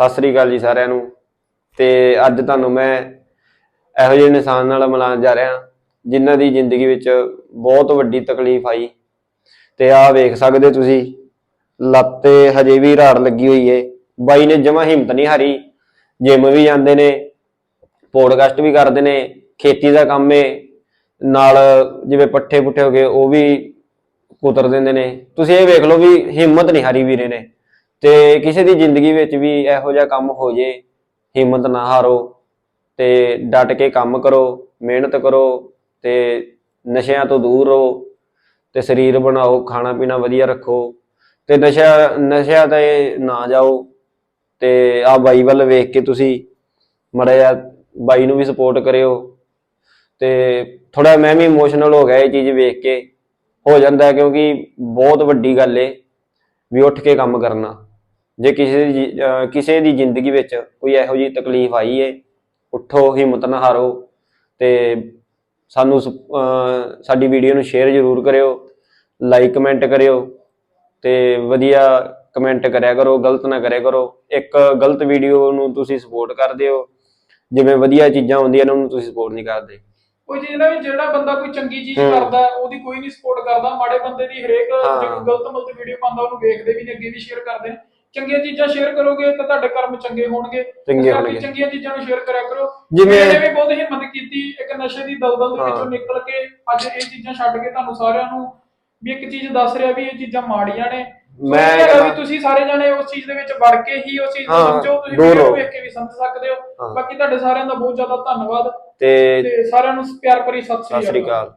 ਸਤਿ ਸ੍ਰੀ ਅਕਾਲ ਜੀ ਸਾਰਿਆਂ ਨੂੰ। ਤੇ ਅੱਜ ਤੁਹਾਨੂੰ ਮੈਂ ਇਹੋ ਜਿਹੇ ਇਨਸਾਨ ਨਾਲ ਮਿਲਾਉਣ ਜਾ ਰਿਹਾ, ਜਿਨ੍ਹਾਂ ਦੀ ਜ਼ਿੰਦਗੀ ਵਿੱਚ ਬਹੁਤ ਵੱਡੀ ਤਕਲੀਫ ਆਈ। ਤੇ ਆਹ ਵੇਖ ਸਕਦੇ ਤੁਸੀਂ, ਲੱਤ ਤੇ ਹਜੇ ਵੀ ਰਾੜ ਲੱਗੀ ਹੋਈ ਏ। ਬਾਈ ਨੇ ਜਮਾ ਹਿੰਮਤ ਨਹੀਂ ਹਾਰੀ। ਜਿਮ ਵੀ ਜਾਂਦੇ ਨੇ, ਪੋਡਕਾਸਟ ਵੀ ਕਰਦੇ ਨੇ, ਖੇਤੀ ਦਾ ਕੰਮ ਏ। ਨਾਲ ਜਿਵੇਂ ਪੱਠੇ ਪੁੱਠੇ ਹੋ ਗਏ, ਉਹ ਵੀ ਕੁਤਰ ਦਿੰਦੇ ਨੇ। ਤੁਸੀਂ ਇਹ ਵੇਖ ਲਓ ਵੀ ਹਿੰਮਤ ਨਹੀਂ ਹਾਰੀ ਵੀਰੇ ਨੇ। ਤੇ ਕਿਸੇ ਦੀ ਜ਼ਿੰਦਗੀ ਵਿੱਚ ਵੀ ਇਹੋ ਜਿਹਾ ਕੰਮ ਹੋ ਜੇ, ਹਿੰਮਤ ਨਾ ਹਾਰੋ ਤੇ ਡਟ ਕੇ ਕੰਮ ਕਰੋ, ਮਿਹਨਤ ਕਰੋ ਤੇ ਨਸ਼ਿਆਂ ਤੋਂ ਦੂਰ ਰਹੋ ਤੇ ਸਰੀਰ ਬਣਾਓ, ਖਾਣਾ ਪੀਣਾ ਵਧੀਆ ਰੱਖੋ ਤੇ ਨਸ਼ਾ, ਨਸ਼ਿਆਂ ਤੇ ਨਾ ਜਾਓ ਤੇ ਆ ਬਾਈ ਵੱਲ ਵੇਖ ਕੇ ਤੁਸੀਂ ਮੜਾ ਜਿਹਾ ਬਾਈ ਨੂੰ ਵੀ ਸਪੋਰਟ ਕਰਿਓ ਤੇ ਥੋੜਾ ਮੈਂ ਵੀ ਇਮੋਸ਼ਨਲ ਹੋ ਗਿਆ ਇਹ ਚੀਜ਼ ਵੇਖ ਕੇ, ਹੋ ਜਾਂਦਾ ਕਿਉਂਕਿ ਬਹੁਤ ਵੱਡੀ ਗੱਲ ਏ ਵੀ ਉੱਠ ਕੇ ਕੰਮ ਕਰਨਾ। ਜੇ ਕਿਸੇ ਦੀ ਜੀ- ਅਹ ਕਿਸੇ ਦੀ ਜ਼ਿੰਦਗੀ ਵਿੱਚ ਕੋਈ ਇਹੋ ਜਿਹੀ ਤਕਲੀਫ ਆਈ ਏ ਉੱਠੋ ਹਿੰਮਤ ਨਾ ਹਾਰੋ ਤੇ ਸਾਨੂੰ ਸ- ਅਹ ਸਾਡੀ ਵੀਡੀਓ ਨੂੰ ਸ਼ੇਅਰ ਜ਼ਰੂਰ ਕਰਿਓ ਲਾਈਕ ਕਮੈਂਟ ਕਰਿਓ ਤੇ ਵਧੀਆ ਕਮੈਂਟ ਕਰਿਆ ਕਰੋ ਗਲਤ ਨਾ ਕਰਿਆ ਕਰੋ ਇੱਕ ਗਲਤ ਵੀਡੀਓ ਨੂੰ ਤੁਸੀਂ ਸਪੋਰਟ ਕਰਦੇ ਹੋ ਜਿਵੇਂ ਵਧੀਆ ਚੀਜ਼ਾਂ ਹੁੰਦੀਆਂ ਨੇ ਉਹਨੂੰ ਤੁਸੀਂ ਸਪੋਰਟ ਨਹੀਂ ਕਰਦੇ ਕੋਈ ਚੀਜ਼ ਨਾ ਵੀ ਜਿਹੜਾ ਬੰਦਾ ਕੋਈ ਚੰਗੀ ਚੀਜ਼ ਹੂੰ। ਕਰਦਾ ਹੈ, ਉਹਦੀ ਕੋਈ ਨਹੀਂ ਸਪੋਰਟ ਕਰਦਾ ਮਾੜੇ ਬੰਦੇ ਦੀ ਹਰੇਕ ਹਾਂ। ਗਲਤ ਮਲਤ ਵੀਡੀਓ ਪਾਉਂਦਾ ਉਹਨੂੰ ਵੇਖਦੇ ਵੀ ਨੇ ਅੱਗੇ ਵੀ ਸ਼ੇਅਰ ਕਰਦੇ ਨੇ ਚੰਗੀਆਂ ਚੀਜ਼ਾਂ ਸ਼ੇਅਰ ਕਰੋਗੇ ਤਾਂ ਤੁਹਾਡੇ ਕਰਮ ਚੰਗੇ ਹੋਣਗੇ ਚੰਗੇ ਇਸ ਕਰਕੇ ਹੋਣਗੇ। ਚੰਗੀਆਂ ਚੀਜ਼ਾਂ ਨੂੰ ਸ਼ੇਅਰ ਕਰਿਆ ਕਰੋ ਜਿਵੇਂ- ਇਹਨੇ ਵੀ ਬਹੁਤ ਹਿੰਮਤ ਕੀਤੀ ਇੱਕ ਨਸ਼ੇ ਦੀ ਦਲਦਲ ਦੇ ਹਾਂ। ਵਿੱਚੋਂ ਨਿਕਲ ਕੇ ਅੱਜ ਇਹ ਚੀਜ਼ਾਂ ਛੱਡ ਕੇ ਤੁਹਾਨੂੰ ਸਾਰਿਆਂ ਨੂੰ ਵੀ ਇੱਕ ਚੀਜ਼ ਦੱਸ ਰਿਹਾ ਵੀ ਇਹ ਚੀਜ਼ਾਂ ਮਾੜੀਆਂ ਨੇ ਸੋ ਮੈਂ ਇਹ ਹੈਗਾ ਵੀ ਤੁਸੀਂ ਸਾਰੇ ਜਣੇ ਉਸ ਚੀਜ਼ ਦੇ ਵਿੱਚ ਵੜ ਕੇ ਹੀ ਉਸ ਚੀਜ਼ ਨੂੰ ਹਾਂ, ਸਮਝੋ ਤੁਸੀਂ ਦੂਰ ਵੀਡੀਓ ਰਹੋ। ਵੇਖ ਕੇ ਵੀ ਸਮਝ ਸਕਦੇ ਹੋ ਹਾਂ। ਬਾਕੀ ਤੁਹਾਡੇ ਸਾਰਿਆਂ ਦਾ ਬਹੁਤ ਜ਼ਿਆਦਾ ਧੰਨਵਾਦ ਤੇ ਤੇ ਸਾਰਿਆਂ ਨੂੰ ਪਿਆਰ ਭਰੀ ਸਤਿ ਸਤਿ ਸ੍ਰੀ ਅਕਾਲ